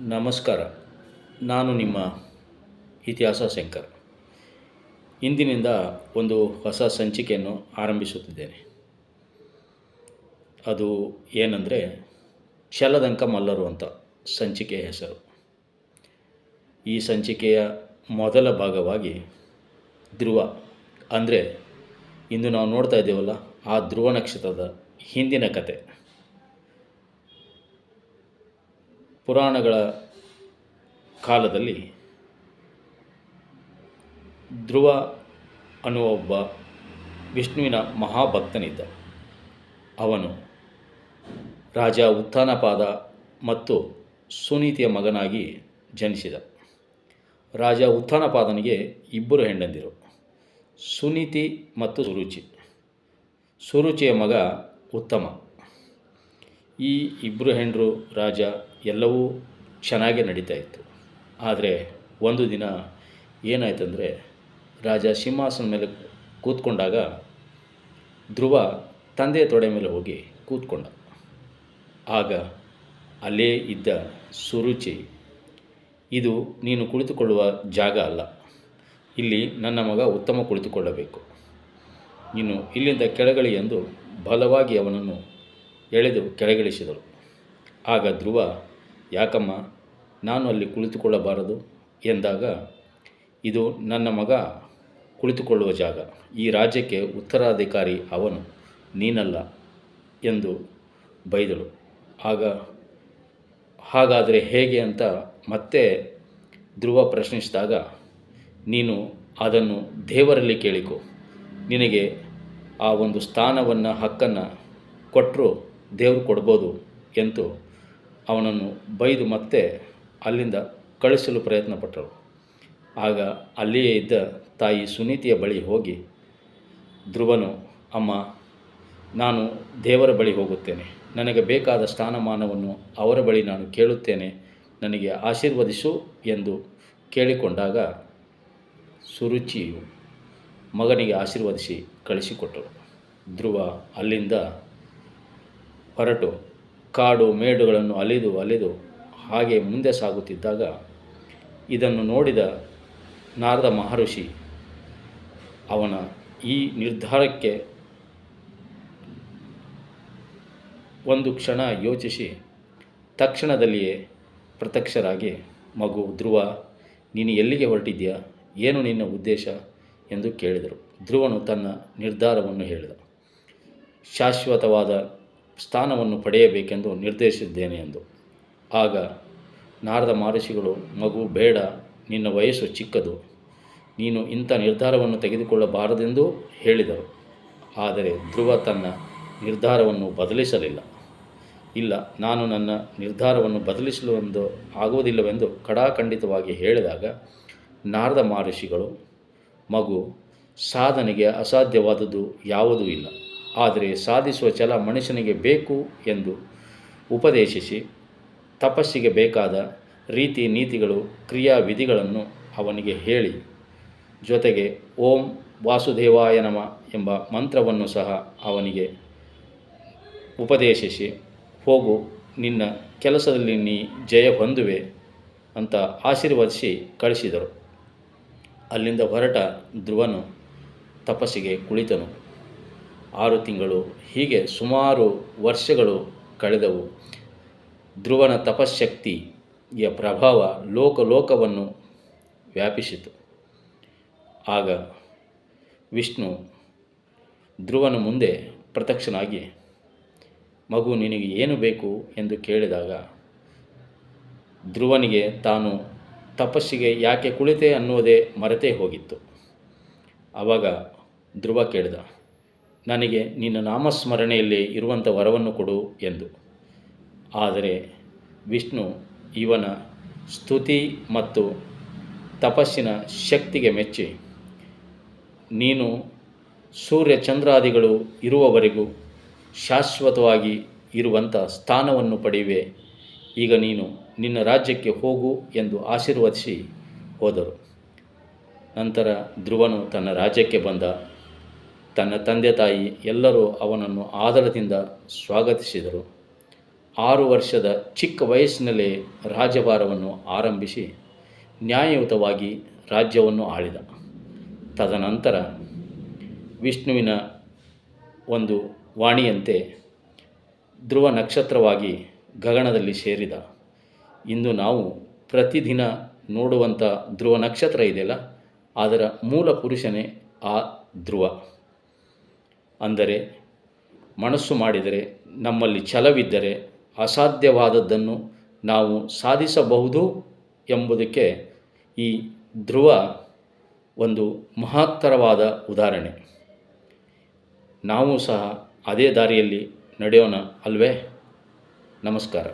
ನಮಸ್ಕಾರ. ನಾನು ನಿಮ್ಮ ಇತಿಹಾಸ ಶಂಕರ್. ಇಂದಿನಿಂದ ಒಂದು ಹೊಸ ಸಂಚಿಕೆಯನ್ನು ಆರಂಭಿಸುತ್ತಿದ್ದೇನೆ. ಅದು ಏನಂದರೆ ಛಲದಂಕ ಮಲ್ಲರು ಅಂತ ಸಂಚಿಕೆಯ ಹೆಸರು. ಈ ಸಂಚಿಕೆಯ ಮೊದಲ ಭಾಗವಾಗಿ ಧ್ರುವ, ಅಂದರೆ ಇಂದು ನಾವು ನೋಡ್ತಾ ಇದ್ದೇವಲ್ಲ, ಆ ಧ್ರುವ ನಕ್ಷತ್ರದ ಹಿಂದಿನ ಕತೆ. ಪುರಾಣಗಳ ಕಾಲದಲ್ಲಿ ಧ್ರುವ ಅನ್ನುವ ಒಬ್ಬ ವಿಷ್ಣುವಿನ ಮಹಾಭಕ್ತನಿದ್ದ. ಅವನು ರಾಜ ಉತ್ಥಾನಪಾದ ಮತ್ತು ಸುನೀತಿಯ ಮಗನಾಗಿ ಜನಿಸಿದ. ರಾಜ ಉತ್ಥಾನಪಾದನಿಗೆ ಇಬ್ಬರು ಹೆಂಡಂದಿರು ಸುನೀತಿ ಮತ್ತು ಸುರುಚಿ. ಸುರುಚಿಯ ಮಗ ಉತ್ತಮ. ಈ ಇಬ್ಬರು ಹೆಂಡರು ರಾಜ ಎಲ್ಲವೂ ಚೆನ್ನಾಗೇ ನಡೀತಾ ಇತ್ತು. ಆದರೆ ಒಂದು ದಿನ ಏನಾಯ್ತಂದರೆ ರಾಜ ಸಿಂಹಾಸನ ಮೇಲೆ ಕೂತ್ಕೊಂಡಾಗ ಧ್ರುವ ತಂದೆಯ ತೊಡೆ ಮೇಲೆ ಹೋಗಿ ಕೂತ್ಕೊಂಡ. ಆಗ ಅಲ್ಲೇ ಇದ್ದ ಸುರುಚಿ, ಇದು ನೀನು ಕುಳಿತುಕೊಳ್ಳುವ ಜಾಗ ಅಲ್ಲ. ಇಲ್ಲಿ ನನ್ನ ಮಗ ಉತ್ತಮ ಕುಳಿತುಕೊಳ್ಳಬೇಕು. ನೀನು ಇಲ್ಲಿಂದ ಕೆಳಗಳಿ ಎಂದು ಬಲವಾಗಿ ಅವನನ್ನು ಎಳೆದು ಕೆಳಗಿಳಿಸಿದಳು. ಆಗ ಧ್ರುವ, ಯಾಕಮ್ಮ, ನಾನು ಅಲ್ಲಿ ಕುಳಿತುಕೊಳ್ಳಬಾರದು? ಎಂದಾಗ, ಇದು ನನ್ನ ಮಗ ಕುಳಿತುಕೊಳ್ಳುವ ಜಾಗ. ಈ ರಾಜ್ಯಕ್ಕೆ ಉತ್ತರಾಧಿಕಾರಿ ಅವನು, ನೀನಲ್ಲ ಎಂದು ಬೈದಳು. ಆಗ, ಹಾಗಾದರೆ ಹೇಗೆ ಅಂತ ಮತ್ತೆ ಧ್ರುವ ಪ್ರಶ್ನಿಸಿದಾಗ, ನೀನು ಅದನ್ನು ದೇವರಲ್ಲಿ ಕೇಳಿಕೊ. ನಿನಗೆ ಆ ಒಂದು ಸ್ಥಾನವನ್ನು, ಹಕ್ಕನ್ನು ಕೊಟ್ಟರು ದೇವರು ಕೊಡ್ಬೋದು ಎಂದು ಅವನನ್ನು ಬೈದು ಮತ್ತೆ ಅಲ್ಲಿಂದ ಕಳಿಸಲು ಪ್ರಯತ್ನಪಟ್ಟರು. ಆಗ ಅಲ್ಲಿಯೇ ಇದ್ದ ತಾಯಿ ಸುನೀತಿಯ ಬಳಿ ಹೋಗಿ, ಧ್ರುವನು, ಅಮ್ಮ, ನಾನು ದೇವರ ಬಳಿ ಹೋಗುತ್ತೇನೆ. ನನಗೆ ಬೇಕಾದ ಸ್ಥಾನಮಾನವನ್ನು ಅವರ ಬಳಿ ನಾನು ಕೇಳುತ್ತೇನೆ. ನನಗೆ ಆಶೀರ್ವದಿಸು ಎಂದು ಕೇಳಿಕೊಂಡಾಗ ಸುರುಚಿಯು ಮಗನಿಗೆ ಆಶೀರ್ವದಿಸಿ ಕಳಿಸಿಕೊಟ್ಟರು. ಧ್ರುವ ಅಲ್ಲಿಂದ ಹೊರಟು. ಕಾಡು ಮೇಡುಗಳನ್ನು ಅಲಿದು ಅಲಿದು ಹಾಗೆ ಮುಂದೆ ಸಾಗುತ್ತಿದ್ದಾಗ ಇದನ್ನು ನೋಡಿದ ನಾರದ ಮಹರ್ಷಿ, ಅವನ ಈ ನಿರ್ಧಾರಕ್ಕೆ ಒಂದು ಕ್ಷಣ ಯೋಚಿಸಿ ತಕ್ಷಣದಲ್ಲಿಯೇ ಪ್ರತ್ಯಕ್ಷರಾಗಿ, ಮಗು, ಧ್ರುವ, ನೀನು ಎಲ್ಲಿಗೆ ಹೊರಟಿದ್ಯಾ ಏನು ನಿನ್ನ ಉದ್ದೇಶ? ಎಂದು ಕೇಳಿದರು. ಧ್ರುವನು ತನ್ನ ನಿರ್ಧಾರವನ್ನು ಹೇಳಿದ. ಶಾಶ್ವತವಾದ ಸ್ಥಾನವನ್ನು ಪಡೆಯಬೇಕೆಂದು ನಿರ್ದೇಶಿಸಿದ್ದೇನೆ ಎಂದು. ಆಗ ನಾರದ ಮಹರ್ಷಿಗಳು, ಮಗು ಬೇಡ, ನಿನ್ನ ವಯಸ್ಸು ಚಿಕ್ಕದು, ನೀನು ಇಂಥ ನಿರ್ಧಾರವನ್ನು ತೆಗೆದುಕೊಳ್ಳಬಾರದೆಂದು ಹೇಳಿದರು. ಆದರೆ ಧ್ರುವ ತನ್ನ ನಿರ್ಧಾರವನ್ನು ಬದಲಿಸಲಿಲ್ಲ. ಇಲ್ಲ, ನಾನು ನನ್ನ ನಿರ್ಧಾರವನ್ನು ಬದಲಿಸಲು ಒಂದು ಆಗುವುದಿಲ್ಲವೆಂದು ಕಡಾಖಂಡಿತವಾಗಿ ಹೇಳಿದಾಗ ನಾರದ ಮಹರ್ಷಿಗಳು, ಮಗು, ಸಾಧನೆಗೆ ಅಸಾಧ್ಯವಾದದ್ದು ಯಾವುದೂ ಇಲ್ಲ. ಆದರೆ ಸಾಧಿಸುವ ಛಲ ಮನುಷ್ಯನಿಗೆ ಬೇಕು ಎಂದು ಉಪದೇಶಿಸಿ ತಪಸ್ಸಿಗೆ ಬೇಕಾದ ರೀತಿ ನೀತಿಗಳು ಕ್ರಿಯಾ ವಿಧಿಗಳನ್ನು ಅವನಿಗೆ ಹೇಳಿ. ಜೊತೆಗೆ ಓಂ ವಾಸುದೇವಾಯ ನಮ ಎಂಬ ಮಂತ್ರವನ್ನು ಸಹ ಅವನಿಗೆ ಉಪದೇಶಿಸಿ, ಹೋಗು, ನಿನ್ನ ಕೆಲಸದಲ್ಲಿ ನೀ ಜಯ ಹೊಂದುವೆ ಅಂತ ಆಶೀರ್ವದಿಸಿ ಕಳಿಸಿದರು. ಅಲ್ಲಿಂದ ಹೊರಟ ಧ್ರುವನು ತಪಸ್ಸಿಗೆ ಕುಳಿತನು. ಆರು ತಿಂಗಳು, ಹೀಗೆ ಸುಮಾರು ವರ್ಷಗಳು ಕಳೆದವು. ಧ್ರುವನ ತಪಶಕ್ತಿಯ ಪ್ರಭಾವ ಲೋಕಲೋಕವನ್ನು ವ್ಯಾಪಿಸಿತು. ಆಗ ವಿಷ್ಣು ಧ್ರುವನ ಮುಂದೆ ಪ್ರತ್ಯಕ್ಷನಾಗಿ, ಮಗು, ನಿನಗೆ ಏನು ಬೇಕು? ಎಂದು ಕೇಳಿದಾಗ, ಧ್ರುವನಿಗೆ ತಾನು ತಪಸ್ಸಿಗೆ ಯಾಕೆ ಕುಳಿತೆ? ಅನ್ನೋದೇ ಮರೆತೇ ಹೋಗಿತ್ತು. ಆವಾಗ ಧ್ರುವ ಕೇಳಿದ ನನಗೆ ನಿನ್ನ ನಾಮಸ್ಮರಣೆಯಲ್ಲಿ ಇರುವಂಥ ವರವನ್ನು ಕೊಡು ಎಂದು. ಆದರೆ ವಿಷ್ಣು ಇವನ ಸ್ತುತಿ ಮತ್ತು ತಪಸ್ಸಿನ ಶಕ್ತಿಗೆ ಮೆಚ್ಚಿ, ನೀನು ಸೂರ್ಯ ಚಂದ್ರಾದಿಗಳು ಇರುವವರೆಗೂ ಶಾಶ್ವತವಾಗಿ ಇರುವಂಥ ಸ್ಥಾನವನ್ನು ಪಡೆಯುವೆ. ಈಗ ನೀನು ನಿನ್ನ ರಾಜ್ಯಕ್ಕೆ ಹೋಗು ಎಂದು ಆಶೀರ್ವದಿಸಿ ಹೋದರು. ನಂತರ ಧ್ರುವನು ತನ್ನ ರಾಜ್ಯಕ್ಕೆ ಬಂದ. ತನ್ನ ತಂದೆ ತಾಯಿ ಎಲ್ಲರೂ ಅವನನ್ನು ಆದರದಿಂದ ಸ್ವಾಗತಿಸಿದರು. ಆರು ವರ್ಷದ ಚಿಕ್ಕ ವಯಸ್ಸಿನಲ್ಲೇ ರಾಜ್ಯಭಾರವನ್ನು ಆರಂಭಿಸಿ ನ್ಯಾಯಯುತವಾಗಿ ರಾಜ್ಯವನ್ನು ಆಳಿದ. ತದನಂತರ ವಿಷ್ಣುವಿನ ಒಂದು ವಾಣಿಯಂತೆ ಧ್ರುವ ನಕ್ಷತ್ರವಾಗಿ ಗಗನದಲ್ಲಿ ಸೇರಿದ. ಇಂದು ನಾವು ಪ್ರತಿದಿನ ನೋಡುವಂಥ ಧ್ರುವ ನಕ್ಷತ್ರ ಇದೆಯಲ್ಲ, ಅದರ ಮೂಲ ಪುರುಷನೇ ಆ ಧ್ರುವ. ಅಂದರೆ ಮನಸ್ಸು ಮಾಡಿದರೆ, ನಮ್ಮಲ್ಲಿ ಛಲವಿದ್ದರೆ ಅಸಾಧ್ಯವಾದದ್ದನ್ನು ನಾವು ಸಾಧಿಸಬಹುದು ಎಂಬುದಕ್ಕೆ ಈ ಧ್ರುವ ಒಂದು ಮಹತ್ತರವಾದ ಉದಾಹರಣೆ. ನಾವು ಸಹ ಅದೇ ದಾರಿಯಲ್ಲಿ ನಡೆಯೋಣ ಅಲ್ವೇ? ನಮಸ್ಕಾರ.